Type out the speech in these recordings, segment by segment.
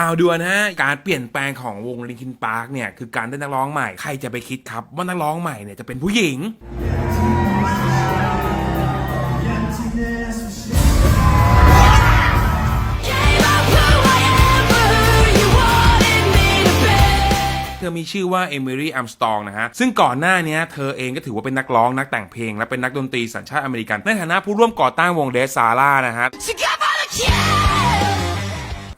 ข่าวด่วนนะฮะ การเปลี่ยนแปลงของวงลิงคินพาร์คเนี่ย คือการได้นักร้องใหม่ ใครจะไปคิดครับ ว่านักร้องใหม่เนี่ยจะเป็นผู้หญิง เธอมีชื่อว่าเอมิลี่อัมสตองนะฮะ ซึ่งก่อนหน้านี้เธอเองก็ถือว่าเป็นนักร้องนักแต่งเพลง และเป็นนักดนตรีสัญชาติอเมริกัน ในฐานะผู้ร่วมก่อตั้งวงเดซาร่านะฮะ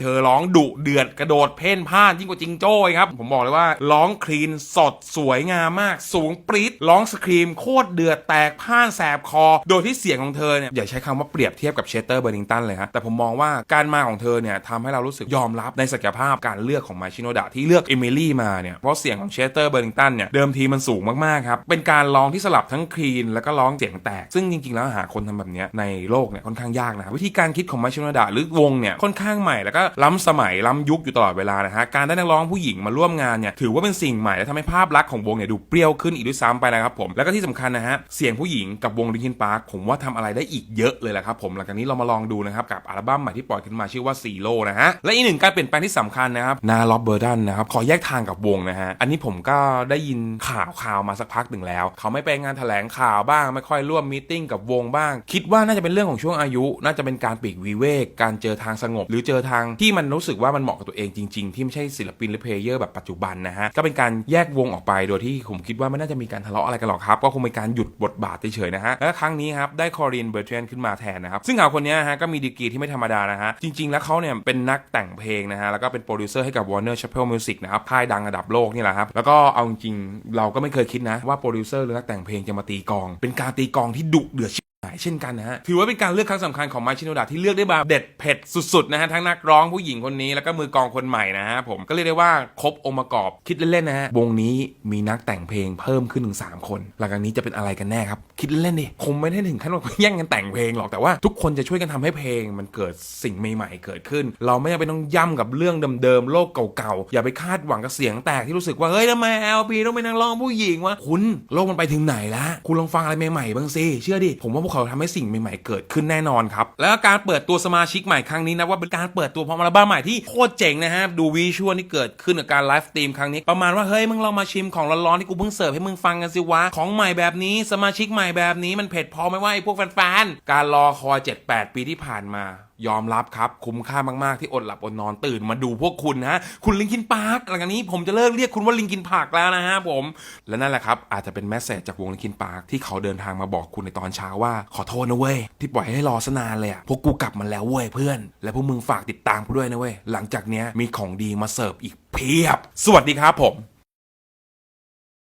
เธอร้องดุเดือดกระโดดเพ่นพ่านยิ่งกว่าจิงโจ้อีกครับ ผมบอกเลยว่าร้องคลีนสดสวยงามมาก สูงปรี๊ดร้องสครีมโคตรเดือดแตกพ่านแสบคอ โดยที่เสียงของเธอเนี่ยอย่าใช้คำว่าเปรียบเทียบกับเชสเตอร์เบอร์นิงตันเลยฮะแต่ผมมองว่าการมาของเธอเนี่ยทำให้เรารู้สึกยอมรับในศักยภาพการเลือกของมาชิโนดะที่เลือกเอมิลี่มาเนี่ยเพราะเสียงของเชสเตอร์เบอร์นิงตันเนี่ยเดิมทีมันสูงมากๆครับเป็นการร้องที่สลับทั้งคลีนแล้วก็ร้องเสียงแตก ซึ่งจริงๆแล้วหาคนทำแบบเนี้ยในโลกเนี่ยค่อนข้างยากนะวิธีการคิดของมาชิโนดะหรือวงเนี่ยค่อนข้างใหม่แล้วก็ล้ำสมัยล้ำยุคอยู่ตลอดเวลานะฮะการได้นักร้องผู้หญิงมาร่วมงานเนี่ยถือว่าเป็นสิ่งใหม่และทำให้ภาพลักษณ์ของวงเนี่ยดูเปรี้ยวขึ้นอีกด้วยซ้ำไปนะครับผมแล้วก็ที่สำคัญนะฮะเสียงผู้หญิงกับวงลิงคินพาร์คผมว่าทำอะไรได้อีกเยอะเลยแหละครับผมหลังจากนี้เรามาลองดูนะครับกับอัลบั้มใหม่ที่ปล่อยขึ้นมาชื่อว่าซีโร่นะฮะและอีกหนึ่งการเปลี่ยนแปลงที่สำคัญนะครับนาล็อบเบอร์ดันนะครับขอแยกทางกับวงนะฮะอันนี้ผมก็ได้ยินข่าวข่าวมาสักพักหนึ่งแล้ว เขาไม่ไปงานแถลงข่าวบ้าง ไม่ค่อยร่วมมีติ้งกับวงบ้าง คิดว่าน่าจะเป็นเรื่องของช่วงอายุ น่าจะเป็นการปีกวิเวกการเจอทางสงบ หรือเจอทางที่มันรู้สึกว่ามันเหมาะกับตัวเองจริง ๆ ที่ไม่ใช่ศิลปินหรือเพลเยอร์แบบปัจจุบันนะฮะก็เป็นการแยกวงออกไปโดยที่ผมคิดว่าไม่น่าจะมีการทะเลาะอะไรกันหรอกครับ ก็คงเป็นการหยุดบทบาทเฉยๆนะฮะแล้วครั้งนี้ครับได้คอรีนเบอร์เทรนขึ้นมาแทนนะครับซึ่งเขาคนนี้ฮะก็มีดีกรีที่ไม่ธรรมดานะฮะจริง ๆ แล้วเขาเนี่ยเป็นนักแต่งเพลงนะฮะแล้วก็เป็นโปรดิวเซอร์ให้กับ Warner Chappell Music นะครับค่ายดังระดับโลกนี่แหละครับแล้วก็เอาจริงๆเราก็ไม่เคยคิดนะว่าโปรดิวเซอร์หรือนักแต่งเพลงจะมาตีกอง เป็นการตีกองที่ดุเดือด เช่นกันนะฮะ ถือว่าเป็นการเลือกครั้งสำคัญของมาชิโนดะที่เลือกได้แบบเด็ดเผ็ดสุดๆนะฮะ ทั้งนักร้องผู้หญิงคนนี้แล้วก็มือกองคนใหม่นะฮะผมก็เรียกได้ว่าครบองค์ประกอบคิดเล่นๆนะฮะ วงนี้มีนักแต่งเพลงเพิ่มขึ้นถึงสามคน หลังจากนี้จะเป็นอะไรกันแน่ครับ คิดเล่นๆดิคงไม่ได้ถึงขั้นว่าแย่งกันแต่งเพลงหรอกแต่ว่าทุกคนจะช่วยกันทำให้เพลง มันเกิดสิ่งใหม่ๆ เกิดขึ้น เราไม่จำเป็นต้องย่ำกับเรื่องเดิมๆโลกเก่าๆอย่าไปคาดหวังกับเสียงแตกที่รู้สึกว่าเฮ้ยทำไม LP ต้องเป็นนักร้องผู้หญิงวะคุณโลกมันไปถึงไหนแล้วคุณลองฟังอะไรใหม่ๆบ้างสิเชื่อดิผมว่าพวกเขาทำให้สิ่งใหม่ๆเกิดขึ้นแน่นอนครับ แล้วการเปิดตัวสมาชิกใหม่ครั้งนี้นะว่าเป็นการเปิดตัวพร้อมอัลบั้มใหม่ที่โคตรเจ๋งนะฮะดูวิชวลที่เกิดขึ้นกับการไลฟ์สตรีมครั้งนี้ประมาณว่าเฮ้ยมึงลองมาชิมของร้อนๆที่กูเพิ่งเสิร์ฟให้มึงฟังกันสิวะของใหม่แบบนี้สมาชิกใหม่แบบนี้มันเผ็ดพอไหมว่าไอ้พวกแฟนๆการรอคอย7-8 ปีที่ผ่านมา ยอมรับครับ คุ้มค่ามาก ๆ ที่อดหลับอดนอนตื่นมาดูพวกคุณนะคุณลิงคินพาร์คหลังจากนี้ผมจะเลิกเรียกคุณว่าลิงคินพาร์คแล้วนะฮะผม และนั่นแหละครับ อาจจะเป็นแมสเซจจากวงลิงคินพาร์คที่เขาเดินทางมาบอกคุณในตอนเช้าว่า ขอโทษนะเว้ยที่ปล่อยให้รอสนานเลยอะพวกกูกลับมาแล้วเว้ยเพื่อน และพวกมึงฝากติดตามกูด้วยนะเว้ยหลังจากเนี้ยมีของดีมาเสิร์ฟอีกเพียบ สวัสดีครับผม